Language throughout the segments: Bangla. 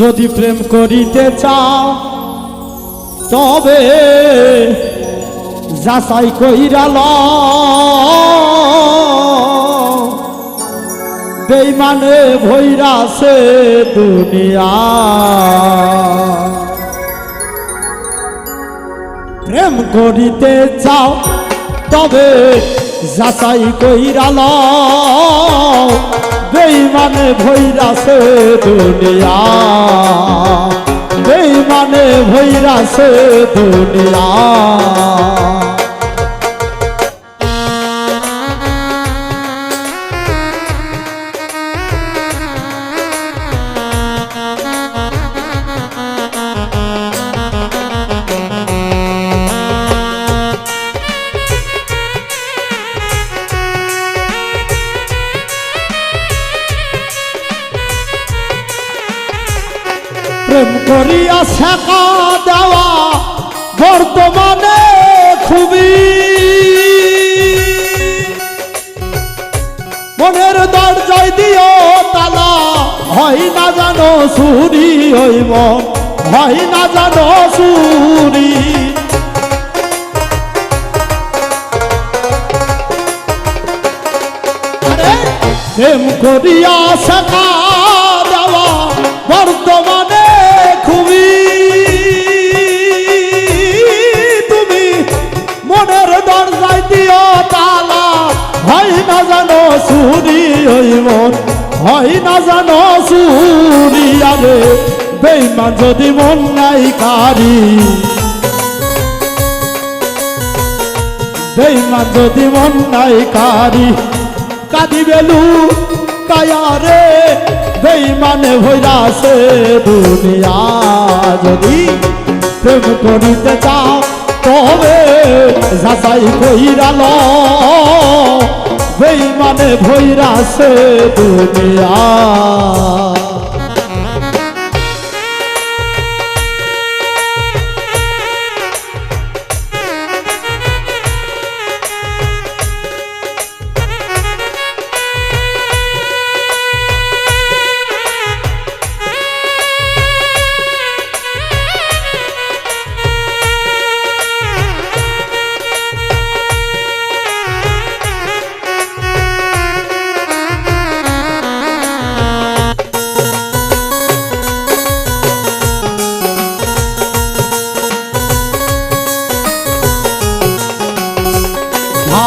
যদি প্রেম করিতে চাও, তবে যাচাই কইরা ল বেইমানে ভৈরাছে দুনিয়া। প্রেম করিতে চাও, তবে যাচাই কইরা ল বেইমানে ভৈরাছে দুনিয়া। বেইমানে ভৈরাছে দুনিয়া। প্রেম করিয়া শেখা দেওয়া বর্তমানে খুবই। মনের দরজায় দিও তালা, হয় না জানো সুরি হইব, হয় না জানো সুরি। প্রেম করিয়া শেখা দেওয়া বর্তমানে সুরি হইব হয় না জানো সুরি, আরে বেইমান যদি মন নাই কারি। বেইমান যদি মন নাই কারি। কাদি বেলু কায়ারে বেইমানে ভৈরাছে দুনিয়া। যদি প্রেম করিতে চাও, তবে যাচাই কইরা ল বেইমানে ভৈরাছে দুনিয়া।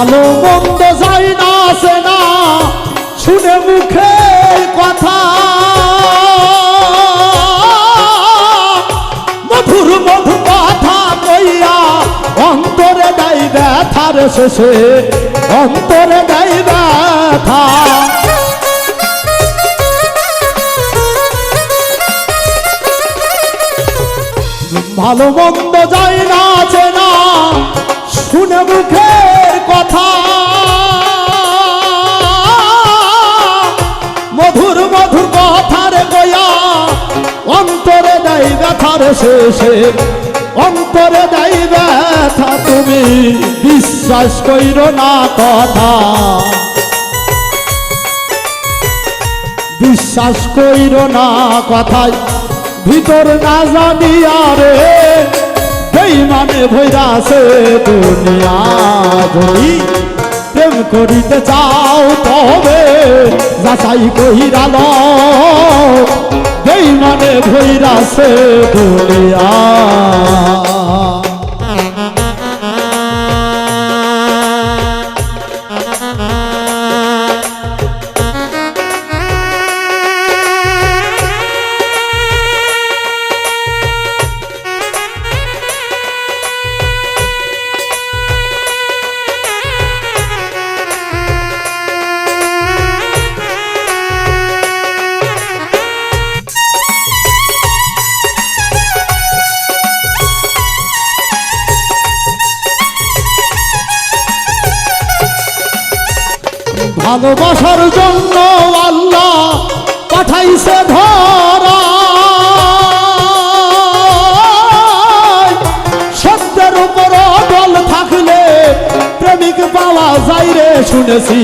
ভালো মন্দ যাই না আসে না শুনে মুখে কথা। মধুর মধুর কথা কইয়া অন্তরে দেয় ব্যথার শেষে, অন্তরে দেয় ব্যথা। ভালো মন্দ যায় না আছে না শুনে মুখের কথা। মধুর মধুর কথার গয়া। অন্তরে দেয় ব্যথার শেষে, অন্তরে দেয় ব্যথা তুমি বিশ্বাস কইর না কথা। বিশ্বাস কইর না কথায়, ভিতর না জানিয়া রে বেইমানে ভৈরাছে দুনিয়া যদি প্রেম করিতে চাও তবে যাচাই কইরা ল বেইমানে ভৈরাছে দুনিয়া। ভালোবাসার জন্য আল্লাহ পাঠাইছে ধরা। সত্যের উপর অটল থাকলে প্রেমিক পাওয়া যায় রে, শুনেছি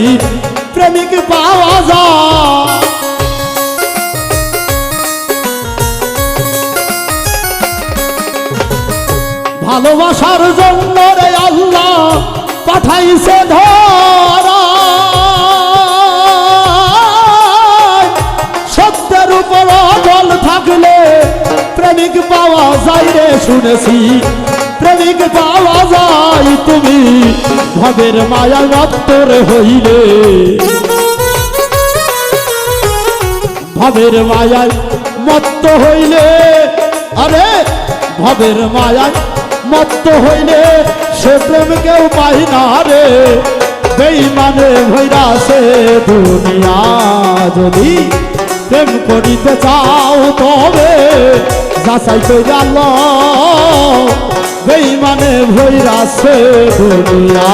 প্রেমিক পাওয়া যায়। ভালোবাসার জন্য রে আল্লাহ পাঠাইছে ধর। প্রেমিক পাওয়া যায় রে শুনেছি। প্রেমিক পাওয়া যায় তুমি, ভবের মায়া মত্তর হইলে। ভবের মায়ায় মত্ত হইলে, আরে ভবের মায়ায় মত্ত হইলে সে প্রেম কেউ পাই না রে। বেইমানে ভৈরা সে দুনিয়া যদি প্রেম করিতে চাও তবে যাচাই কইরা ল। বেইমানে ভৈরা সে দুনিয়া।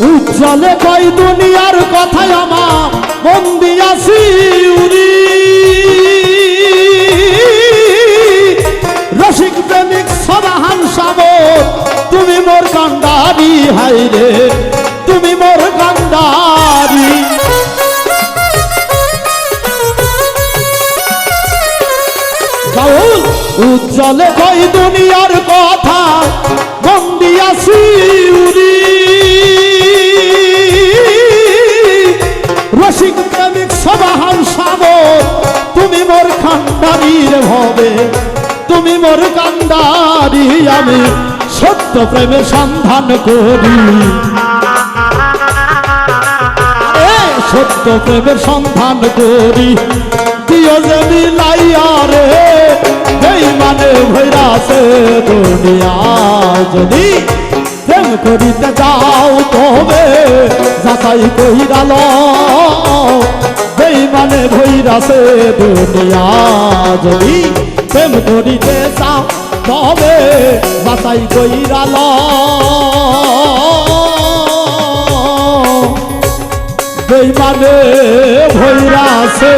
উজ্জ্বলে কই দুনিয়ার কথায় আমার, মন দিয়াছি উরি রসিক প্রেমিক সদাহান সাবর, তুমি মোর কান্ডারি হাইরে তুমি মোর গাউল, উজ্জ্বলে কই দুনিয়ার তুমি মোর কান্ডারি আমি সত্য প্রেমের সন্ধান করি। সত্য প্রেমের সন্ধান করি। দিও যে মিলাইয়া রে এই মানে ভৈরাসে দুনিয়া। যদি প্রেম করিতে যাও, তবে যাচাই কইরাল এই মানে ভৈরাসে দুনিয়া। যদি প্রেম করিতে চাও তবে বাসাই কইরাল বেইমানে ভৈরাসে